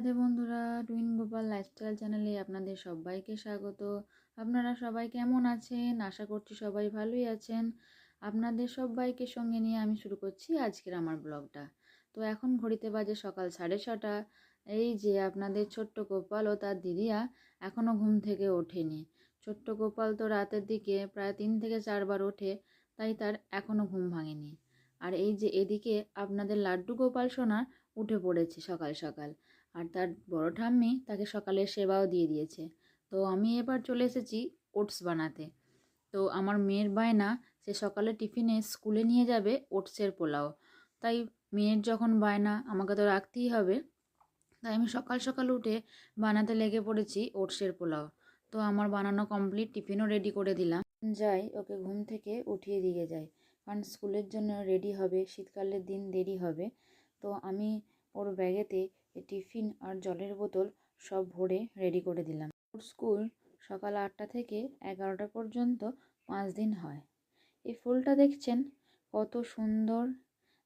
রাধে বন্ধুরা, twin Gopal lifestyle চ্যানেলে আপনাদের সবাইকে স্বাগত। আপনারা সবাই কেমন আছেন? আশা করছি সবাই ভালোই আছেন। আপনাদের সবাইকে সঙ্গে নিয়ে আমি শুরু করছি আজকের আমার ব্লগটা। তো এখন ঘড়িতে বাজে সকাল সাড়ে ছটা। এই যে আপনাদের ছোট্ট গোপাল ও তার দিদিয়া এখনও ঘুম থেকে ওঠেনি। ছোট্ট গোপাল তো রাতের দিকে প্রায় তিন থেকে চারবার ওঠে, তাই তার এখনও ঘুম ভাঙেনি। আর এই যে এদিকে আপনাদের লাড্ডু গোপাল সোনা উঠে পড়েছে সকাল সকাল। আর তার বড় ঠাম্মি তাকে সকালের সেবাও দিয়ে দিয়েছে। তো আমি এবার চলে এসেছি ওটস বানাতে। তো আমার মেয়ের বায়না, সে সকালে টিফিনে স্কুলে নিয়ে যাবে ওটসের পোলাও। তাই মেয়ের যখন বায়না আমাকে তো রাখতেই হবে, তাই আমি সকাল সকাল উঠে বানাতে লেগে পড়েছি ওটসের পোলাও। তো আমার বানানো কমপ্লিট টিফিনও রেডি করে দিলাম। যাই, ওকে ঘুম থেকে উঠিয়ে দিয়ে যাই। কারণ স্কুলের জন্য রেডি হবে, শীতকালের দিন দেরি হবে। তো আমি ওর ব্যাগেতে টিফিন আর জলের বোতল সব ভরে রেডি করে দিলাম। ওর স্কুল সকাল আটটা থেকে এগারোটা পর্যন্ত পাঁচ দিন হয়। এই ফুলটা দেখছেন? কত সুন্দর।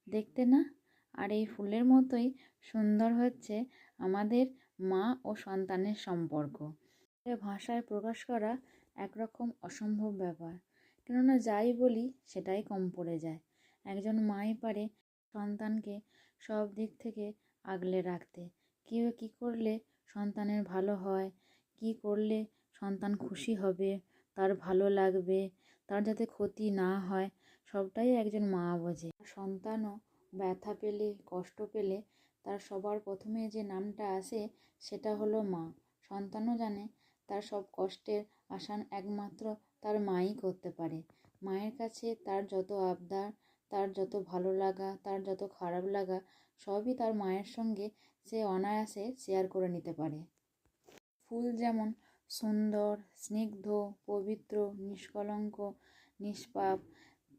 দেখতে না? আর এই ফুলের মতোই সুন্দর হচ্ছে আমাদের মা ও সন্তানের সম্পর্ক। ভাষায় প্রকাশ করা একরকম অসম্ভব ব্যাপার। কেননা যাই বলি, সেটাই কম পড়ে যায়। একজন মাই পারে সন্তানকে সব দিক থেকে আগলে রাখতে। কেউ কী করলে সন্তানের ভালো হয়? কি করলে সন্তান খুশি হবে? তার ভালো লাগবে? তার যাতে ক্ষতি না হয়? সবটাই একজন মা বোঝে। সন্তানও ব্যথা পেলে, কষ্ট পেলে তার সবার প্রথমে যে নামটা আসে সেটা হলো মা। সন্তানও জানে তার সব কষ্টের আসান একমাত্র তার মাই করতে পারে। মায়ের কাছে তার যত আবদার, তার যত ভালো লাগা, তার যত খারাপ লাগা সবই তার মায়ের সঙ্গে সে অনায়াসে শেয়ার করে নিতে পারে। ফুল যেমন সুন্দর, স্নিগ্ধ, পবিত্র, নিষ্কলঙ্ক, নিষ্পাপ,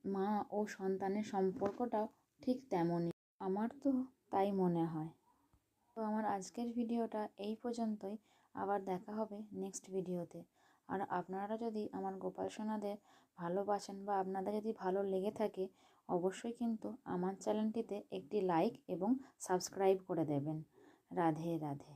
মা ও সন্তানের সম্পর্কটাও ঠিক তেমনই। আমার তো তাই মনে হয়। তো আমার আজকের ভিডিওটা এই পর্যন্তই। আবার দেখা হবে নেক্সট ভিডিওতে। আর আপনারা যদি আমার গোপাল সোনাদের ভালোবাসেন বা আপনাদের যদি ভালো লেগে থাকে অবশ্যই কিন্তু আমার চ্যানেলটিতে একটি লাইক এবং সাবস্ক্রাইব করে দেবেন। রাধে রাধে।